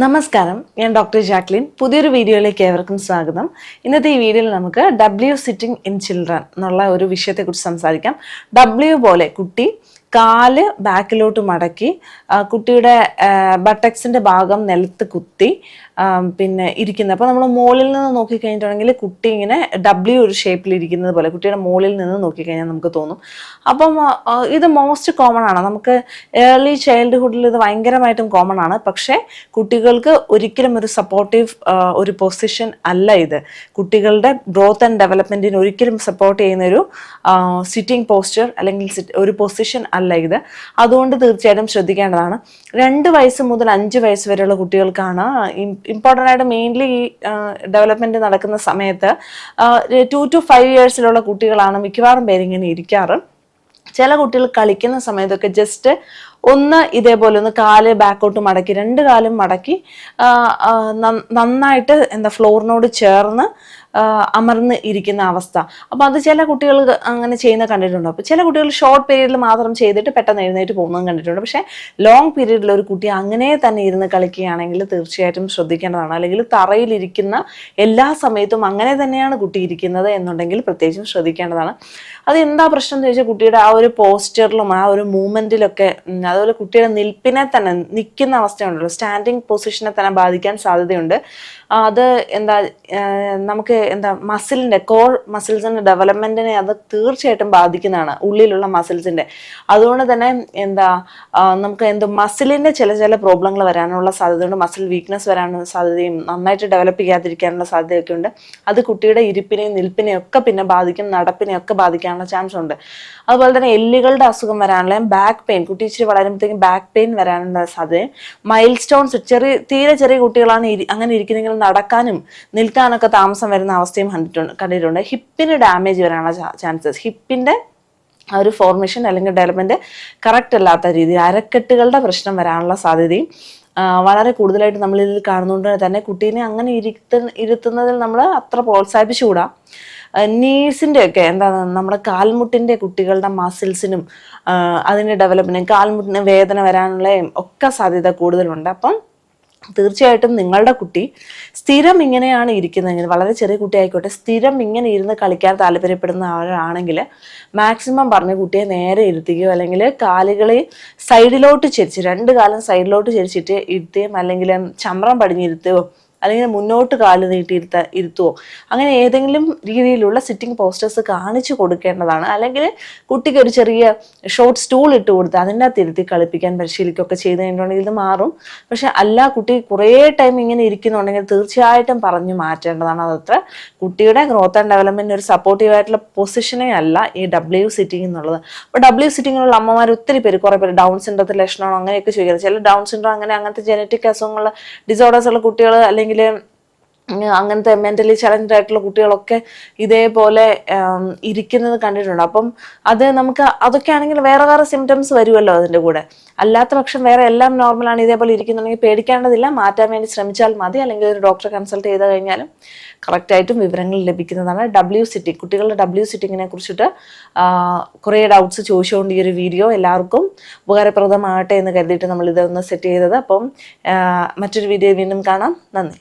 നമസ്കാരം. ഞാൻ doctor Jacqueline. പുതിയൊരു വീഡിയോയിലേക്ക് ഏവർക്കും സ്വാഗതം. ഇന്നത്തെ ഈ വീഡിയോയിൽ നമുക്ക് ഡബ്ല്യു സിറ്റിംഗ് ഇൻ ചിൽഡ്രൻ എന്നുള്ള ഒരു വിഷയത്തെക്കുറിച്ച് സംസാരിക്കാം. ഡബ്ല്യു പോലെ കുട്ടി കാൽ ബാക്കിലോട്ട് മടക്കി കുട്ടിയുടെ ബട്ടക്സിന്റെ ഭാഗം നിലത്ത് കുത്തി പിന്നെ ഇരിക്കുന്നത്. അപ്പോൾ നമ്മൾ മുകളിൽ നിന്ന് നോക്കിക്കഴിഞ്ഞിട്ടുണ്ടെങ്കിൽ കുട്ടി ഇങ്ങനെ ഡബ്ല്യു ഒരു ഷേപ്പിൽ ഇരിക്കുന്നത് പോലെ കുട്ടിയുടെ മുകളിൽ നിന്ന് നോക്കിക്കഴിഞ്ഞാൽ നമുക്ക് തോന്നും. അപ്പം ഇത് മോസ്റ്റ് കോമൺ ആണ്. നമുക്ക് ഏർലി ചൈൽഡ്ഹുഡിൽ ഇത് ഭയങ്കരമായിട്ടും കോമൺ ആണ്. പക്ഷേ കുട്ടികൾക്ക് ഒരിക്കലും ഒരു സപ്പോർട്ടീവ് ഒരു പൊസിഷൻ അല്ല ഇത്. കുട്ടികളുടെ ഗ്രോത്ത് ആൻഡ് ഡെവലപ്മെന്റിന് ഒരിക്കലും സപ്പോർട്ട് ചെയ്യുന്ന ഒരു സിറ്റിംഗ് പോസ്റ്റർ അല്ലെങ്കിൽ ഒരു പൊസിഷൻ അല്ല ഇത്. അതുകൊണ്ട് തീർച്ചയായിട്ടും ശ്രദ്ധിക്കേണ്ടതാണ്. രണ്ട് വയസ്സ് മുതൽ അഞ്ച് വയസ്സ് വരെയുള്ള കുട്ടികൾക്കാണ് ഇമ്പോർട്ടന്റ് ആയിട്ട് മെയിൻലി ഈ ഡെവലപ്മെന്റ് നടക്കുന്ന സമയത്ത് ടു ടു ഫൈവ് ഇയേഴ്സിലുള്ള കുട്ടികളാണ് മിക്കവാറും പേരിങ്ങനെ ഇരിക്കാറ്. ചില കുട്ടികൾ കളിക്കുന്ന സമയത്തൊക്കെ ജസ്റ്റ് ഒന്ന് ഇതേപോലെ ഒന്ന് കാൽ ബാക്കോട്ട് മടക്കി രണ്ട് കാലും മടക്കി നന്നായിട്ട് എന്താ ഫ്ലോറിനോട് ചേർന്ന് അമർന്ന് ഇരിക്കുന്ന അവസ്ഥ. അപ്പോൾ അത് ചില കുട്ടികൾ അങ്ങനെ ചെയ്യുന്ന കണ്ടിട്ടുണ്ട്. അപ്പോൾ ചില കുട്ടികൾ ഷോർട്ട് പീരീഡിൽ മാത്രം ചെയ്തിട്ട് പെട്ടെന്ന് എഴുന്നേറ്റ് പോകുന്നതും കണ്ടിട്ടുണ്ട്. പക്ഷേ ലോങ് പീരീഡിൽ ഒരു കുട്ടി അങ്ങനെ തന്നെ ഇരുന്ന് കളിക്കുകയാണെങ്കിൽ തീർച്ചയായിട്ടും ശ്രദ്ധിക്കേണ്ടതാണ്. അല്ലെങ്കിൽ തറയിലിരിക്കുന്ന എല്ലാ സമയത്തും അങ്ങനെ തന്നെയാണ് കുട്ടി ഇരിക്കുന്നത് എന്നുണ്ടെങ്കിൽ പ്രത്യേകിച്ചും ശ്രദ്ധിക്കേണ്ടതാണ്. അത് എന്താ പ്രശ്നം എന്ന് ചോദിച്ചാൽ കുട്ടിയുടെ ആ ഒരു പോസ്റ്ററിലും ആ ഒരു മൂവ്മെന്റിലൊക്കെ ഉം, അതുപോലെ കുട്ടിയുടെ നിൽപ്പിനെ തന്നെ നിൽക്കുന്ന അവസ്ഥയുണ്ടല്ലോ. സ്റ്റാൻഡിങ് പൊസിഷനെ തന്നെ ബാധിക്കാൻ സാധ്യതയുണ്ട്. അത് എന്താ നമുക്ക് എന്താ മസിലിന്റെ കോർ മസിൽസിന്റെ ഡെവലപ്മെന്റിനെ അത് തീർച്ചയായിട്ടും ബാധിക്കുന്നതാണ് ഉള്ളിലുള്ള മസിൽസിന്റെ അതുകൊണ്ട് തന്നെ എന്താ നമുക്ക് എന്തോ മസിലിന്റെ ചില ചില പ്രോബ്ലങ്ങൾ വരാനുള്ള സാധ്യതയുണ്ട്. മസിൽ വീക്ക്നെസ് വരാനുള്ള സാധ്യതയും നന്നായിട്ട് ഡെവലപ്പ് ചെയ്യാതിരിക്കാനുള്ള സാധ്യതയൊക്കെ ഉണ്ട്. അത് കുട്ടിയുടെ ഇരിപ്പിനെയും നിൽപ്പിനെയും ഒക്കെ പിന്നെ ബാധിക്കും നടപ്പിനെയും ഒക്കെ ബാധിക്കാനുള്ള ചാൻസ് ഉണ്ട്. അതുപോലെ തന്നെ എല്ലുകളുടെ അസുഖം വരാനുള്ള ബാക്ക് പെയിൻ കുട്ടി ഇച്ചിരി വളരുമ്പോഴത്തേക്കും ബാക്ക് പെയിൻ വരാനുള്ള സാധ്യത. മൈൽ സ്റ്റോൺസ് ചെറിയ തീരെ ചെറിയ കുട്ടികളാണ് അങ്ങനെ ഇരിക്കുന്നെങ്കിൽ നടക്കാനും നിൽക്കാനൊക്കെ താമസം വരുന്ന അവസ്ഥയും കണ്ടിട്ടുണ്ട് കണ്ടിട്ടുണ്ട്. ഹിപ്പിന് ഡാമേജ് വരാനുള്ള ചാൻസസ് ഹിപ്പിന്റെ ആ ഒരു ഫോർമേഷൻ അല്ലെങ്കിൽ ഡെവലപ്മെന്റ് കറക്റ്റ് അല്ലാത്ത രീതിയിൽ അരക്കെട്ടുകളുടെ പ്രശ്നം വരാനുള്ള സാധ്യതയും വളരെ കൂടുതലായിട്ട് നമ്മളിതിൽ ഇതിൽ കാണുന്നതുകൊണ്ട് തന്നെ കുട്ടീനെ അങ്ങനെ ഇരുത്ത ഇരുത്തുന്നതിൽ നമ്മൾ അത്ര പ്രോത്സാഹിപ്പിച്ചുകൂടാ. നീസിന്റെ ഒക്കെ എന്താണ് നമ്മുടെ കാൽമുട്ടിന്റെ കുട്ടികളുടെ മസിൽസിനും അതിന്റെ ഡെവലപ്മെന്റും കാൽമുട്ടിന് വേദന വരാനുള്ളതും ഒക്കെ സാധ്യത കൂടുതലുണ്ട്. അപ്പം തീർച്ചയായിട്ടും നിങ്ങളുടെ കുട്ടി സ്ഥിരം ഇങ്ങനെയാണ് ഇരിക്കുന്നതെങ്കിൽ വളരെ ചെറിയ കുട്ടി ആയിക്കോട്ടെ സ്ഥിരം ഇങ്ങനെ ഇരുന്ന് കളിക്കാൻ താല്പര്യപ്പെടുന്ന ആളാണെങ്കിൽ മാക്സിമം പറഞ്ഞ കുട്ടിയെ നേരെ ഇരുത്തുകയോ അല്ലെങ്കിൽ കാലുകളെ സൈഡിലോട്ട് ചെരിച്ച് രണ്ട് കാലം സൈഡിലോട്ട് ചെരിച്ചിട്ട് ഇരുത്തുകയും അല്ലെങ്കിൽ ചമ്രം പടിഞ്ഞിരുത്തുകയോ അല്ലെങ്കിൽ മുന്നോട്ട് കാൽ നീട്ടിയിരുത്ത ഇരുത്തുവോ? അങ്ങനെ ഏതെങ്കിലും രീതിയിലുള്ള സിറ്റിംഗ് പോസ്റ്റേഴ്സ് കാണിച്ചു കൊടുക്കേണ്ടതാണ്. അല്ലെങ്കിൽ കുട്ടിക്ക് ഒരു ചെറിയ ഷോർട്ട് സ്റ്റൂൾ ഇട്ട് കൊടുത്ത് അതിന്റെ അകത്ത് ഇരുത്തി കളിപ്പിക്കാൻ പരിശീലിക്കുകയൊക്കെ ചെയ്ത് കഴിഞ്ഞിട്ടുണ്ടെങ്കിൽ ഇത് മാറും. പക്ഷെ അല്ല കുട്ടി കുറേ ടൈം ഇങ്ങനെ ഇരിക്കുന്നുണ്ടെങ്കിൽ തീർച്ചയായിട്ടും പറഞ്ഞു മാറ്റേണ്ടതാണ്. അതത്ര കുട്ടിയുടെ ഗ്രോത്ത് ആൻഡ് ഡെവലപ്മെന്റ് ഒരു സപ്പോർട്ടീവ് ആയിട്ടുള്ള പൊസിഷനേ അല്ല ഈ ഡബ്ല്യു സിറ്റിംഗ് എന്നുള്ളത്. അപ്പോൾ ഡബ്ല്യു സിറ്റിങ്ങിനുള്ള അമ്മമാർ ഒത്തിരി പേര് കുറേ പേര് ഡൗൺ സിൻഡ്രത്തിൽ ലക്ഷണമാണോ അങ്ങനെയൊക്കെ ചോദിക്കുന്നത്. ചില ഡൗൺ സിൻഡ്രം അങ്ങനെ അങ്ങനത്തെ ജനറ്റിക് അസുഖങ്ങൾ ഡിസോർഡേഴ്സ് ഉള്ള കുട്ടികൾ അല്ലെങ്കിൽ ആണെങ്കിൽ അങ്ങനത്തെ മെന്റലി ചലഞ്ചഡ് ആയിട്ടുള്ള കുട്ടികളൊക്കെ ഇതേപോലെ ഇരിക്കുന്നത് കണ്ടിട്ടുണ്ട്. അപ്പം അത് നമുക്ക് അതൊക്കെ ആണെങ്കിൽ വേറെ വേറെ സിംറ്റംസ് വരുമല്ലോ അതിന്റെ കൂടെ. അല്ലാത്ത പക്ഷം വേറെ എല്ലാം നോർമലാണ് ഇതേപോലെ ഇരിക്കുന്നുണ്ടെങ്കിൽ പേടിക്കേണ്ടതില്ല. മാറ്റാൻ വേണ്ടി ശ്രമിച്ചാൽ മതി. അല്ലെങ്കിൽ ഒരു ഡോക്ടറെ കൺസൾട്ട് ചെയ്ത് കഴിഞ്ഞാലും കറക്റ്റായിട്ടും വിവരങ്ങൾ ലഭിക്കുന്നതാണ്. ഡബ്ല്യു സിറ്റി കുട്ടികളുടെ ഡബ്ല്യു സിറ്റിങ്ങിനെ കുറിച്ചിട്ട് കുറേ ഡൗട്ട്സ് ചോദിച്ചുകൊണ്ട് ഈ ഒരു വീഡിയോ എല്ലാവർക്കും ഉപകാരപ്രദമാകട്ടെ എന്ന് കരുതിയിട്ട് നമ്മൾ ഇതൊന്ന് സെറ്റ് ചെയ്തത്. അപ്പം മറ്റൊരു വീഡിയോ വീണ്ടും കാണാം. നന്ദി.